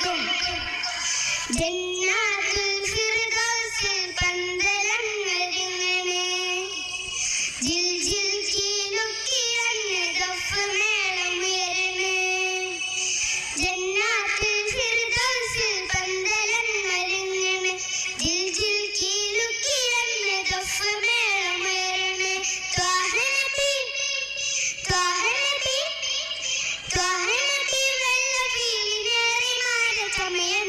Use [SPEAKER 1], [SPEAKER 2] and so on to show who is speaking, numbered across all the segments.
[SPEAKER 1] കേൾക്കും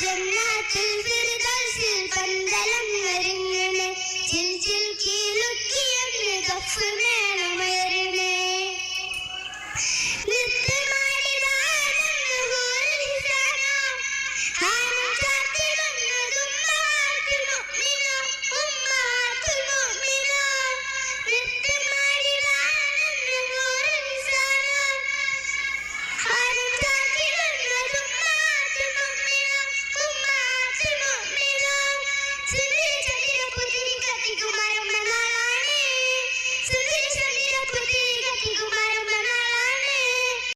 [SPEAKER 1] ജന്നാത്തിൽ ഫിർദൗസിൽ പന്തലം ഒരുങ്ങണേ. ചിൽ ചിൽ കീലുക്കിയെന്ന് ദഫ്മേ